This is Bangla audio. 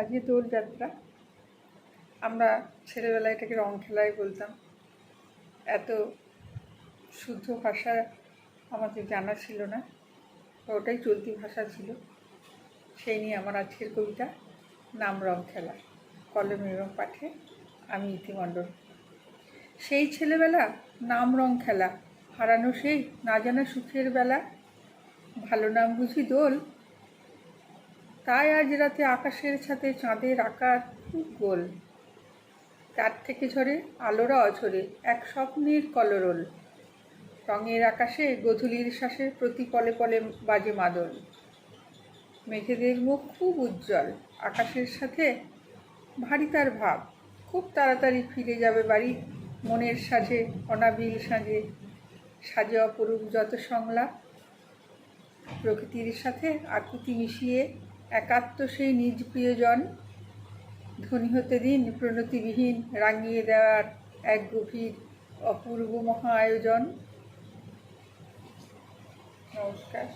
আজকে দোল যাত্রা। আমরা ছেলেবেলায় এটাকে রং খেলাই বলতাম। এত শুদ্ধ ভাষা আমাদের জানা ছিল না ওটাই চলতি ভাষা ছিল। সেই নিয়ে আমার আজকের কবিতা নাম রং খেলা, কলম এবং পাঠে আমি ইতিমণ্ডল। সেই ছেলেবেলা নাম রং খেলা, হারানো সেই না জানা সুখের বেলা, ভালো নাম বুঝি দোল তাই আজ রাতে আকাশের ছাতে চাঁদের আকার খুব গোল। তার থেকে ঝরে আলোরা অঝরে এক স্বপ্নের কলরোল। রঙের আকাশে গধূলির শ্বাসে প্রতি পলে পলে বাজে মাদল। মেঘেদের মুখ খুব উজ্জ্বল, আকাশের সাথে ভারী তার ভাব। খুব তাড়াতাড়ি ফিরে যাবে বাড়ি, মনের সাজে, অনাবিল সাজে সাজে অপরূপ যত সংলাপ। প্রকৃতির সাথে আকুতি মিশিয়ে একাত্ম সেই নিজ প্রিয়জন, ধনী হতে দিন প্রণতিবিহীন রাঙিয়ে দেওয়ার এক গভীর অপূর্ব মহা আয়োজন। নমস্কার।